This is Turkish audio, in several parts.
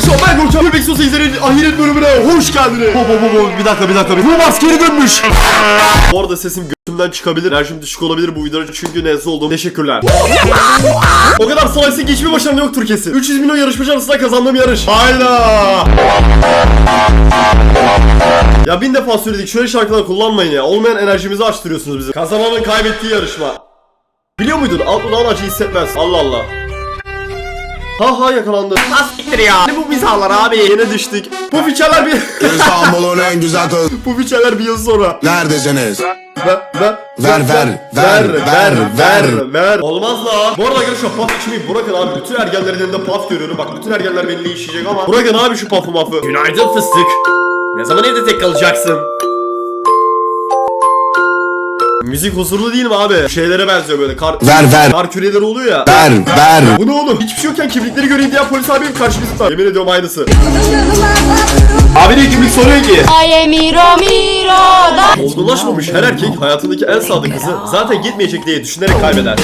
arkadaşlar ben Görkem Bebek Sosa izlerin ahiret bölümüne hoş geldiniz. Hop hop hop hop bir dakika bir dakika. Bu maskeri dönmüş. Bu arada sesim götümden çıkabilir. Enerjim düşük olabilir bu videoda çünkü nezle oldum. Teşekkürler. o kadar slice'in hiçbir başarım yoktur kesin. 300 milyon yarışmacı arasında kazandığım yarış. Hayda. Ya bin defa söyledik şöyle şarkılar kullanmayın ya. Olmayan enerjimizi açtırıyorsunuz bize. Kazananın kaybettiği yarışma. Biliyor muydun? Alt dudağın acı hissetmez. Allah Allah. Ha ha yakalandı. Asiktir ya. Ne bu mizahlar abi? Yine düştük. Bu fiçeler bir... İstanbul'un en güzel kız. bu fiçeler bir yıl sonra. Neredesiniz? Ver, ver, Ver, ver, ver, ver, ver. Olmaz la. Bu arada arkadaşlar paf içmeyi bırakın abi. Bütün ergenlerin elinde paf görüyorum. Bak bütün ergenler benimle işleyecek ama. Bırakın abi şu pafı mafı. Günaydın fıstık. Ne zaman evde tek kalacaksın? Müzik huzurlu değil mi abi? Şeylere benziyor böyle. Kar, Ver, ver. kar küreleri oluyor ya. Ver, ver. Bu ne oğlum? Hiçbir şey yokken kimlikleri göreyim diyen polis abim karşımızda. Yemin ediyorum aynısı. Abi ne kimlik soruyor ki? Ay miro miro da Olgunlaşmamış her erkek hayatındaki en sadık kızı zaten gitmeyecek diye düşünerek kaybeder.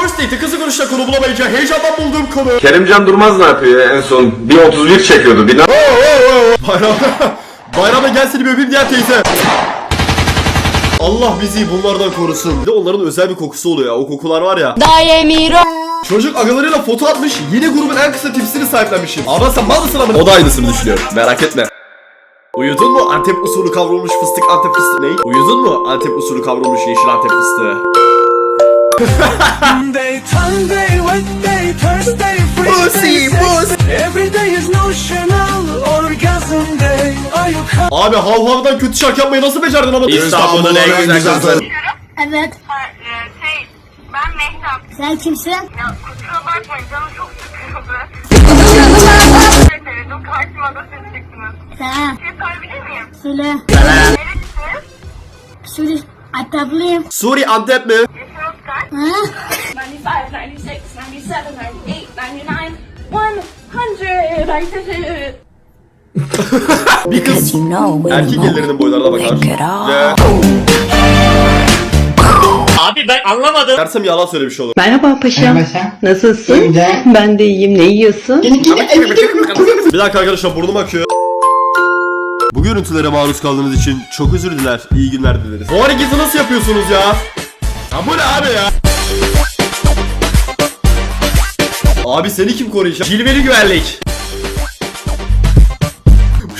First date'e kızı görüşte konu bulamayınca heyecandan bulduğum konu. Kerimcan Durmaz ne yapıyor ya? en son? 1.31 çekiyordu. Bir Bayramda, bayramda gel seni bir öpeyim diyen teyze. Allah bizi bunlardan korusun. Bir de onların özel bir kokusu oluyor ya. O kokular var ya. Daye miro Çocuk agalarıyla foto atmış. Yeni grubun en kısa tipsini sahiplenmişim. Ama sen mal mısın? O da aynısını düşünüyor. Merak etme. Uyudun mu Antep usulü kavrulmuş fıstık Antep fıstığı ne? Uyudun mu Antep usulü kavrulmuş yeşil Antep fıstığı? Monday, Sunday, Wednesday, Thursday, Pussy, Friday, pussy. Every day is notional Abi hav havdan kötü şarkı yapmayı nasıl becerdin ama? İstanbul'un en güzel kız. Evet. Şey, ben Mehtap. Sen kimsin? Ya kusura bakmayın canım çok sıkıldı. O karşıma da siz çıktınız. Sen. Şey sorabilir miyim? Söyle. Neresiniz? Söyle. Atablıyım. Suri Antep mi? Yaşınız kaç? Ha? 95, 96, 97, 98, 99, 100, 100. Bir kız erkek ellerinin boylarına bakar. Ve... Abi ben anlamadım. Dersem yalan söylemiş olur. Merhaba paşam. Nasılsın? Ben de iyiyim. Ne yiyorsun? Bir dakika arkadaşlar burnum akıyor. Bu görüntülere maruz kaldığınız için çok özür diler. İyi günler dileriz. Bu hareketi nasıl yapıyorsunuz ya? Ya bu ne abi ya? Abi seni kim koruyacak? Cilveli güvenlik.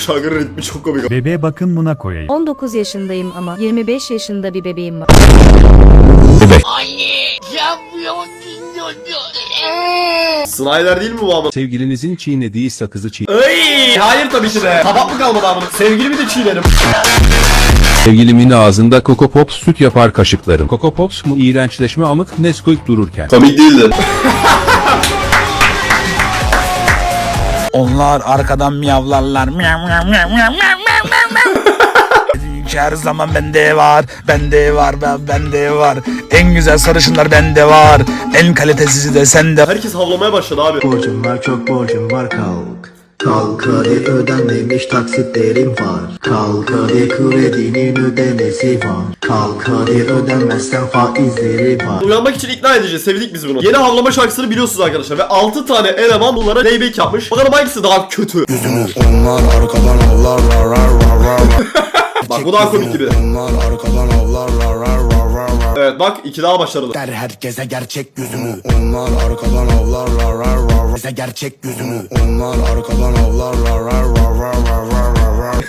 Şarkının ritmi çok komik. Bebeğe bakın buna koyayım. 19 yaşındayım ama 25 yaşında bir bebeğim var. Snyder değil mi bu ama? Sevgilinizin çiğnediği sakızı çiğ. Ay, hayır tabii ki de. Tabak mı kalmadı amına? Sevgilimi de çiğnerim. Sevgilimin ağzında Coco Pops süt yapar kaşıklarım. Coco Pops mu iğrençleşme amık Nesquik dururken. Komik değildi. Onlar arkadan miyavlarlar. Miyav miyav miyav miyav miyav miyav miyav. Her zaman bende var, bende var, ben bende var. En güzel sarışınlar bende var. En kalitesizi de sende. Herkes havlamaya başladı abi. Borcum var çok borcum var kalk Kalk hadi ödenmemiş taksitlerim var Kalk hadi kredinin ödemesi var Kalk hadi ödenmezsen faizleri var Uyanmak için ikna edeceğiz. Sevdik biz bunu. Yeni havlama şarkısını biliyorsunuz arkadaşlar. Ve 6 tane eleman bunlara playback yapmış. Bakalım hangisi daha kötü. Onlar arkadan avlar rar rar rar rar. Bak bu daha komik gibi. Onlar arkadan avlar Evet bak iki daha başarılı. Der herkese gerçek yüzünü Onlar arkadan avlar rar rar rar gerçek yüzünü Onlar arkadan avlar rar rar rar rar rar rar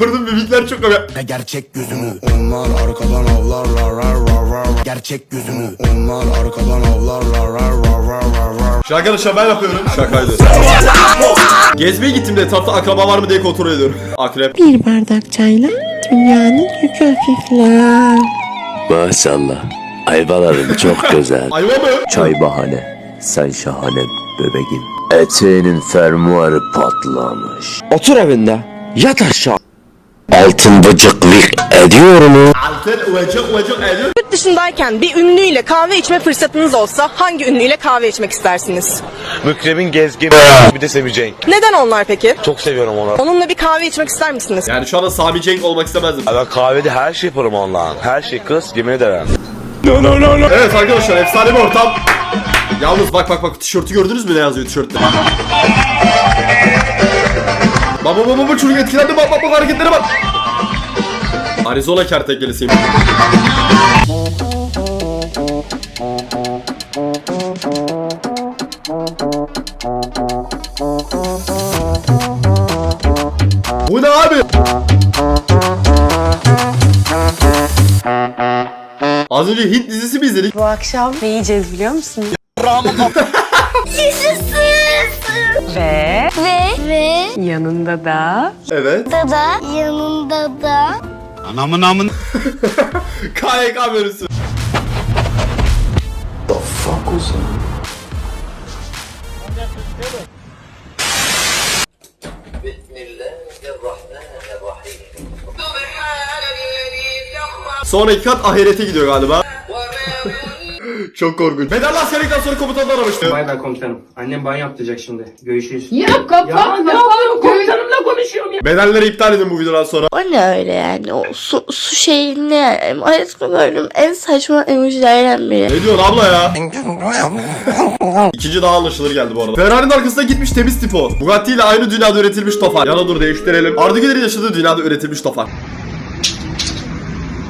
Dördün mimikler çok komik. Ve gerçek yüzünü Onlar arkadan avlar rar rar rar Gerçek yüzünü Onlar arkadan avlar rar rar rar rar Şu arkadaşlar ben yapıyorum. Şakaydı. Gezmeye gittiğimde etrafta akraba var mı diye kontrol ediyorum. Akrep. Bir bardak çayla dünyanın yükü hafifler. Maşallah. Ayvaların çok güzel. Ayva mı? Çay bahane Sen şahane bebeğim Eteğinin fermuarı patlamış. Otur evinde Yat aşağı Altın bıcıklık ediyor mu? Alter uvacık uvacık ediyor. Yurt dışındayken bir ünlüyle kahve içme fırsatınız olsa hangi ünlüyle kahve içmek istersiniz? Mükremin gezgin bir de Semi Cenk. Neden onlar peki? Çok seviyorum onu. Onunla bir kahve içmek ister misiniz? Yani şu anda Sami Cenk olmak istemezdim. Ben kahvede her şey yaparım ondan. Her şey kız yemin ederim. Evet arkadaşlar efsane bir ortam. Yalnız bak bak bak tişörtü gördünüz mü ne yazıyor tişörtte? Baba baba baba çocuk etkilendi bak bak bak hareketlere bak. Arizona kertenkelesiyim. Bu ne abi? Az önce Hint dizisi mi izledik? Bu akşam ne yiyeceğiz biliyor musun? Ve Ve ve yanında da Evet. da da yanında da Anamın amın KYK menüsü. Sonraki kat ahirete gidiyor galiba. Çok korkunç. Bedelli askerlikten sonra komutanlar aramıştı. Bay bay komutanım. Annem banyo yaptıracak şimdi. Görüşürüz. Ya kapat ya. Komutanımla konuşuyorum ya. Bedelleri iptal edin bu videodan sonra. O ne öyle yani? O su, su şeyi ne yani? Hayatımda gördüğüm en saçma emojilerden biri. Ne diyorsun abla ya? İkinci daha anlaşılır geldi bu arada. Ferrari'nin arkasına gitmiş temiz tipo. Bugatti ile aynı dünyada üretilmiş Tofan. Yana dur değiştirelim. Arda Güler'in yaşadığı dünyada üretilmiş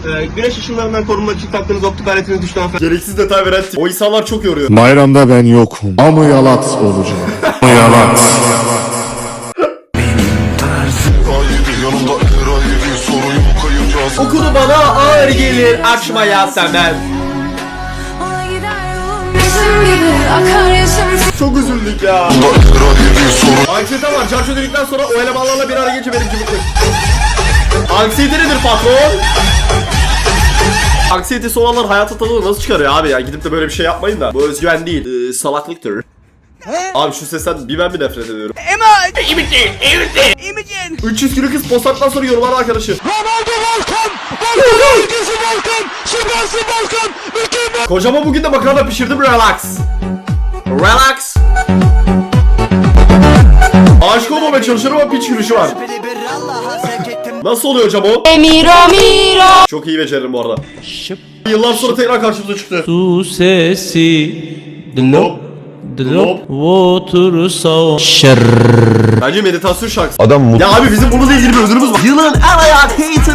Tofan. güneş ışınlarından korunmak için taktığınız optik aletiniz düştü hanımefendi. Gereksiz detay veren. O insanlar çok yoruyor. Bayramda ben yokum ama yalat olacağım Yalat Okulu bana ağır gelir açmaya senden. Çok üzüldük ya. Anksiyete var. Çarşı dedikten sonra o elemanlarla bir araya geçe benim cıvıklık. Anksiyete nedir patron? Anksiyetesi olanlar hayata tadını nasıl çıkarıyor abi ya? Gidip de böyle bir şey yapmayın da. Bu özgüven değil. Ee, salaklıktır. Abi şu sesten bir ben bir nefret ediyorum. Emma! İmicin! İmicin! İmicin! 300 kilo kız postlattan sonra yorumlar arkadaşı. Kocama bugün de makarna pişirdim relax. Relax. Aşık olmamaya çalışıyorum ama piç gülüşü var. Nasıl oluyor hocam o? Miro Miro. Çok iyi beceririm bu arada. Yıllar sonra tekrar karşımıza çıktı. Su sesi. Drop. Drop. Water Bence meditasyon şarkısı. Adam Ya abi bizim bununla ilgili bir özürümüz var. Yılın en George Ankara.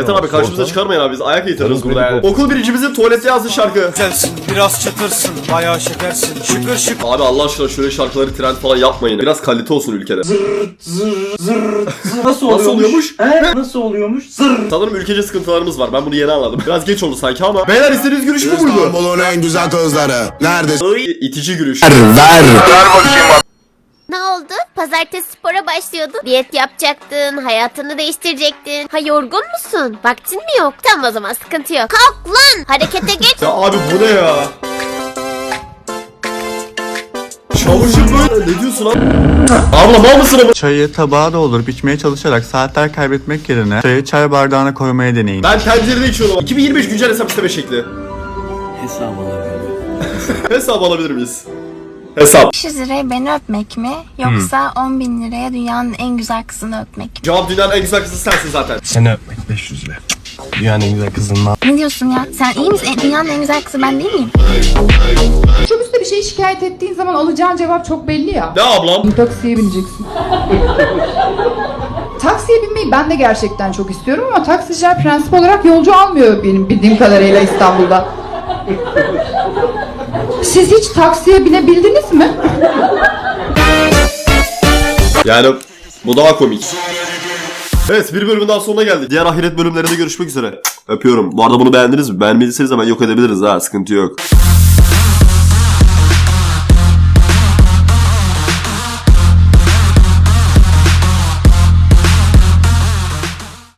Yeter abi karşımıza çıkarmayın abi biz ayak haterız burada yani. Okul birincimizin tuvalette yazdığı şarkı. Güzelsin, biraz çıtırsın, bayağı şekersin. Şıkır şıkır. Abi Allah aşkına şöyle şarkıları trend falan yapmayın. Biraz kalite olsun ülkede. Nasıl Nasıl oluyormuş? He? Nasıl oluyormuş? Zır. Sanırım ülkece sıkıntılarımız var. Ben bunu yeni anladım. Biraz geç oldu sanki ama. Beyler istediğiniz gülüş bu muydu? İstanbul'un en güzel kızları Neredesin? Iy, itici gülüş. Ver Ne oldu? Pazartesi spora başlıyordun. Diyet yapacaktın, hayatını değiştirecektin. Ha yorgun musun? Vaktin mi yok? Tamam o zaman sıkıntı yok. Kalk lan! Harekete geç. Ya abi bu ne ya? Çavuşum böyle. Ne diyorsun abi? Abla mal mısın ama? Çayı tabağa doldurup içmeye çalışarak saatler kaybetmek yerine çayı çay bardağına koymaya deneyin. Ben tencerede içiyordum. 2025 güncel hesap isteme şekli. Hesap alabilir Hesap alabilir miyiz? Hesap. 500 liraya beni öpmek mi? Yoksa 10 bin liraya dünyanın en güzel kızını öpmek mi? Cevap dünyanın en güzel kızı sensin zaten. Seni öpmek 500 lira. Dünyanın en güzel kızından. Ne diyorsun ya? Sen iyi misin? E, Dünyanın en güzel kızı ben değil miyim? Otobüste bir şey şikayet ettiğin zaman alacağın cevap çok belli ya. Ne ablam? Taksiye bineceksin. Taksiye binmeyi ben de gerçekten çok istiyorum ama taksiciler prensip olarak yolcu almıyor benim bildiğim kadarıyla İstanbul'da. Siz hiç taksiye binebildiniz mi? Yani bu daha komik. Evet bir bölümün daha sonuna geldik. Diğer ahiret bölümlerinde görüşmek üzere. Öpüyorum. Bu arada bunu beğendiniz mi? Beğenmediyseniz hemen yok edebiliriz ha sıkıntı yok.